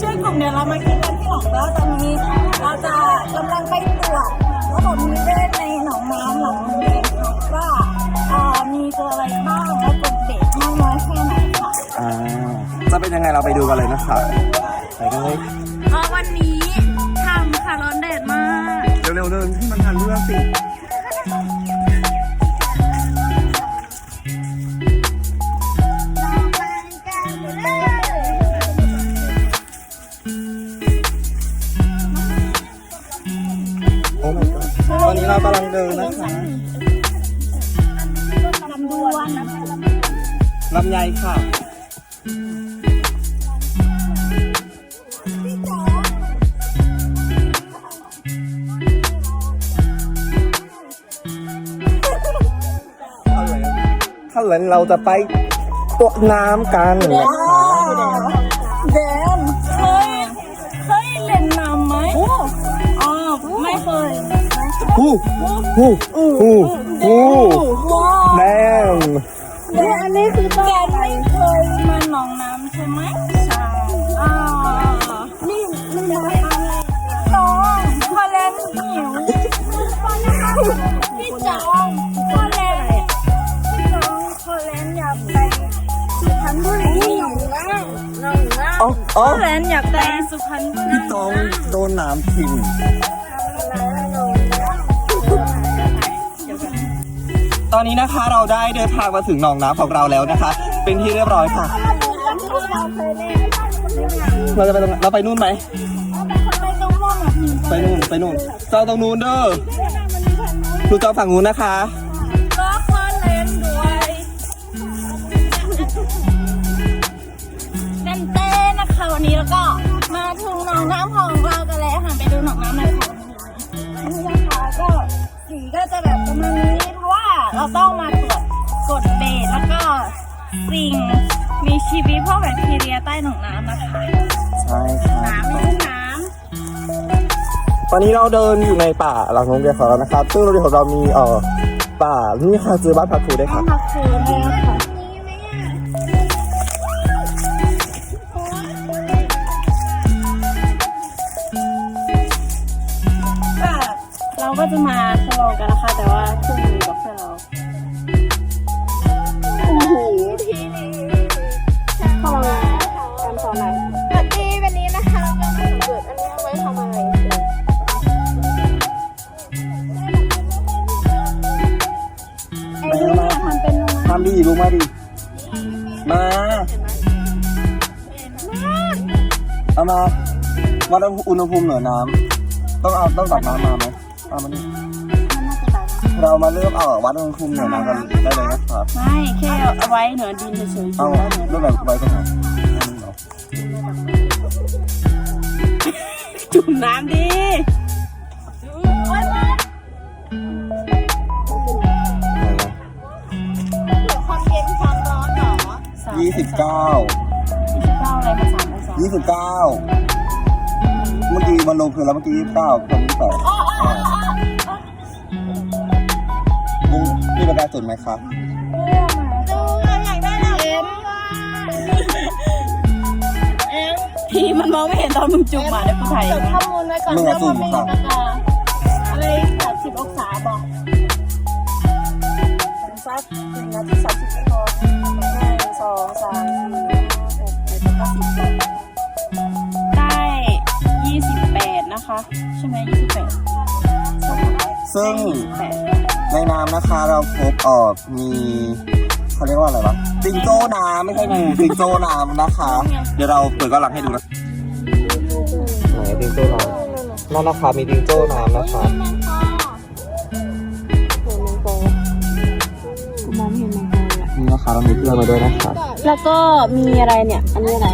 ช่วยกลุ่มเดี๋ยวเรามาคิดกันที่หลังแล้วตอนนี้เราจะกำลังไปตรวจระบบนิเวศในหนองน้ำหลังโรงเรียนค่ะว่าเอ่อมีตัวอะไรบ้างและกลุ่มเด็กมากน้อยแค่ไหนค่ะอ่าจะเป็นยังไงเราไปดูกันเลยนะคะไปกันเลยเออวันนี้ทำค่ะร้อนแดดมาก เร็วๆเดินที่มันทันเรื่องสิ อ้ my god ตอนนี้เรากำลังเดินนะคะลำดวนลำไยค่ะข้างหลังเราจะไปตัวน้ำกันนะคะ ฮู้ฮู้ฮู้ฮู้แดงเดี๋ยอันนี้คือแกไม่เคยมาหนองน้ำใช่ไหมใช่อ่านี่นี่นะอะไรน้องพอแลนหิวพี่จองพอแลนพี่จองพอแลนอยากไปสุพรรณบุรีหนองน้ำหนองน้ำพอแลนอยากไปสุพรรณบุรีพี่ตองโดนน้ำทิ่ม ตอนนี้นะคะเราได้เดินทางมาถึงหนองน้ำของเราแล้วนะคะ เป็นที่เรียบร้อยค่ะ เราจะไปตรงเราไปนู่นไหมไปตรงไปนู่นไปนู่นเจ้าตรงนู้นเด้อดูเจ้าฝั่งนู้นนะคะเต้นนะคะวันนี้แล้วก็มาถึงหนองน้ำของเรากันแล้วค่ะไปดูหนองน้ำในของนี่นะคะก็ สีก็จะแบบประมาณนี้เพราะว่าเราต้องมาตรวจกดเบสแล้วก็สิ่งมีชีวิตพวกแบคทีเรียใต้หนองน้ำนะคะใช่ค่ะน้ำไม่ใช่น้ตอนนี้เราเดินอยู่ในป่าหลังโรงเรียนของเรานะครับ ซึ่งโรงเรียนของเรามีเอ่อป่านี่ค่ะซื้อบ้านพักครูได้ำต้อค่ะงพักคืนเลยค่ะ เราก็จะมาทดลองกันนะคะ แต่ว่าเครื่องมือกับเพื่อนเราโอ้โหที่นี้ทำอะไรการสอนอะไรสวัสดีวันนี้นะคะเราก็มาเปิดอันนี้เอาไว้ทำอะไรไอ้นี่ทำเป็นโรงงาทำดีลูกมาดิมา เอามาวัดอุณหภูมิเหนือน้ำต้องเอาต้องตักน้ำมาไหม เอามานี่เรามาเริ่มเอาวัดอุณหภูมิเหนือน้ำกันได้เลยนะครับไม่แค่เอาไว้เหนือดินเฉยๆเอาเริ่มแบบไว้ตรงไหนอันนี้เหรอจุ่มน้ำดิความเย็นความร้อนเหรอยี่สิบเก้ายี่สิบเก้าอะไรมาสามมาสองยี่สิบเก้าเมื่อกี้มันลงพื้นแล้วเมื่อกี้ยี่สิบเก้าตรงนี้แปด นี่นี่เป็นการจุดไหมครับดูเราอยากได้เราเอ็มเอ็มทีมันมองไม่เห็นตอนมึงจุ่มอะเดี๋ยวกูถ่ายจดข้อมูลไว้ก่อนมึงอะจุ่มค่ะอะไรสามสิบองศาบอกสักหนึ่งนาทีสามสิบไม่พอหนึ่งสองสามสี่ห้าหกเจ็ดแปดเก้าสิบได้ยี่สิบแปดนะคะ ใช่ไหมยี่สิบแปดซึ่งยี่สิบแปด ในน้ำนะคะเราพบเออกมีเขาเรียกว่าอะไรวะจิงโจ้น้ำไม่ใช่งูจิงโจ้น้ำนะคะ เดี๋ยวเราเปิดกล้องหลังให้ดูนะไหนจิงโจ้น้ำนั่นนะคะมีจิงโจ้น้ำนะคะมองไม่เห็นมันเลยอะนี่นะคะเรามีเพื่อนมาด้วยนะคะ แล้วก็มีอะไรเนี่ย อันนี้อะไร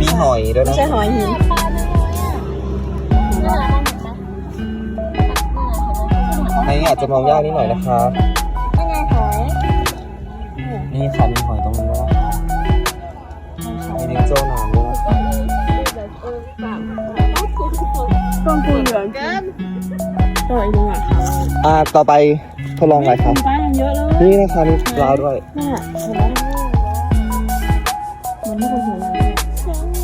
มีหอยด้วยนะใช่หอยหิน นนี้อาจจะมองยากนิดหน่อยนะคะยังไงหอยนี่ค่ะมีหอยตรงนี้ด้วยนะคะมีจิงโจ้น้ำด้วยนะคะกองปูเหลืองเกินตัวอีกหนึ่งอะอ่าต่อไปทดลองอะไรครับ ป้ายังเยอะเลยนี่นะคะมีปลาด้วย น่ะเห็นไหม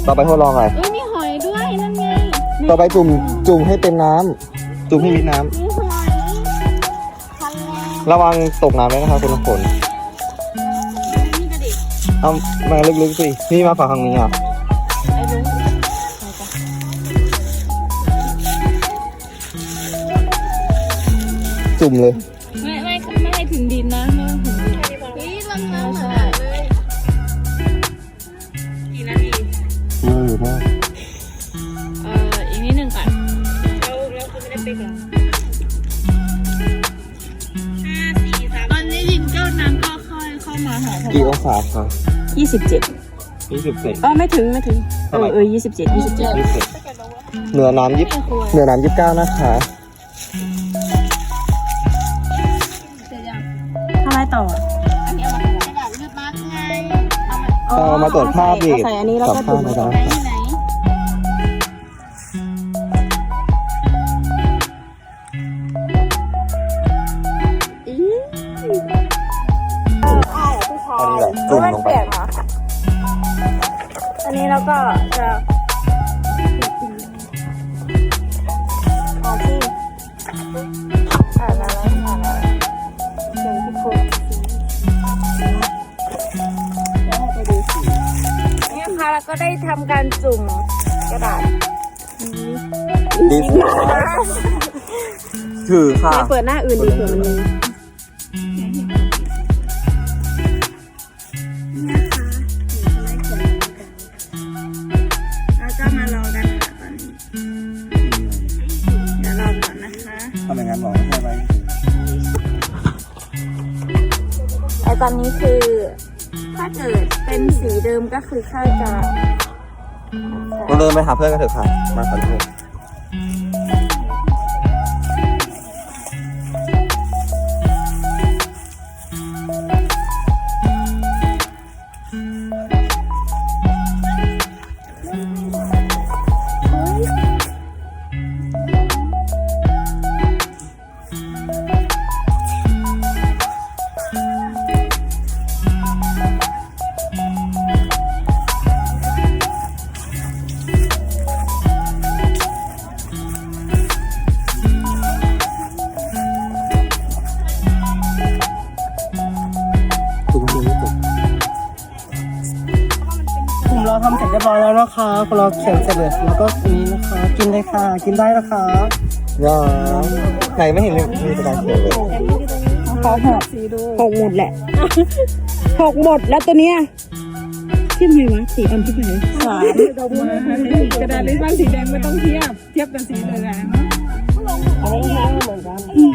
ต่อไปทดลองอะไร เอ้ยมีหอยด้วยนั่นไงต่อไปจุ่มจุ่มให้เป็นน้ำจุ่มให้มิดน้ำ มีหอยทะเล ระวังตกน้ำด้วยนะครับคุณน้ำฝนเอามาลึกๆสินี่มาฝั่งทางนี้อะจุ่มเลย ยี่สิบเจ็ดยี่สิบเจ็ดเออไม่ถึงไม่ถึง เอเท่าไหร่อเออยี่สิบเจ็ดยี่สิบเจ็ดยี่สิบเหนือน้ำยิบเหนือน้ำยิบเก้านะคะทำไมต่ออันนี้เอามากระดาษเลือดมากไงเอามาเอามาตรวจภาพดิใส่อันนี้แล้วก็จับจุ่มภาพไว้นะก่อนไหนที่ไหนอันนี้แหละจุ่ม ก็จะมาที่อ่านอะไรอ่านอะไรเขียนที่โคนเดี๋ยวให้ไปดูสีนี่นะคะเราก็ได้ทำการจุ่มกระดาษดิสถือค่ะไปเปิดหน้าอื่นดีเผื่อมันมี ไอกให้ไว้ไอตอนนี้คือถ้าเกิดเป็นสีเดิมก็คือข้าวจะ เราเดินไปหาเพื่อนกันเถอะค่ะ มาขอโทษ เราทำเสร็จเรียบร้อยแล้วนะคะเราเขียนเสร็จเลยแล้วก็อันนี้นะคะ กินได้ค่ะ กินได้นะคะยาไหนไม่เห็นเลยมีกระดาษเขียนเลยเขาหกหกหมดแหละหกหมดแล้วตัวเนี้ยที่ไหนวะสีอันที่ไหนสามกระดาษลิสต์บ้างสีแดงไม่ต้องเทียบ เทียบกับสีเหลือง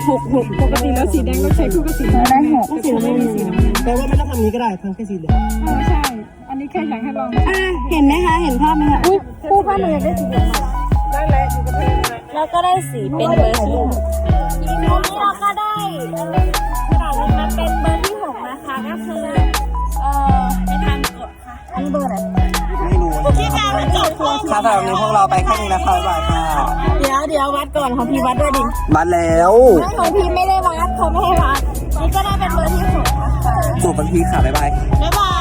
หกหกปกติแล้วสีแดงต้องใช้คู่กับสีเหลืองได้หกสีไม่มีสีน้ำเงินแปลว่าไม่ต้องทำนี้ก็ได้ทำแค่สีเหลืองอ๋อใช่ อันนี้แค่อยากให้ลองอะเห็นไหมคะ เห็นภาพไหมคะ อุ้ยผู้ผ้าหนูอยากได้สีเหลืองได้แล้วอยู่กับเธอแล้วก็ได้สีเป็นเบอร์ที่หกทีนี้เราก็ได้เอ่อกระดาษนี้มาเป็นเบอร์ที่หกนะคะก็คือเอ่อ อันนี้เบอร์อะไรไม่รู้ที่แปลว่าจบค่ะสำหรับวันนี้พวกเราไปแค่นี้นะคะบ๊ายบายค่ะเดี๋ยวเดี๋ยววัดก่อนของพี่วัดด้วยดิมาแล้วไม่ของพี่ไม่ได้วัดเขาไม่ให้วัดนี่ก็ได้เป็นเบอร์ที่หกนะคะจูบบันทีค่ะบ๊ายบายบ๊ายบาย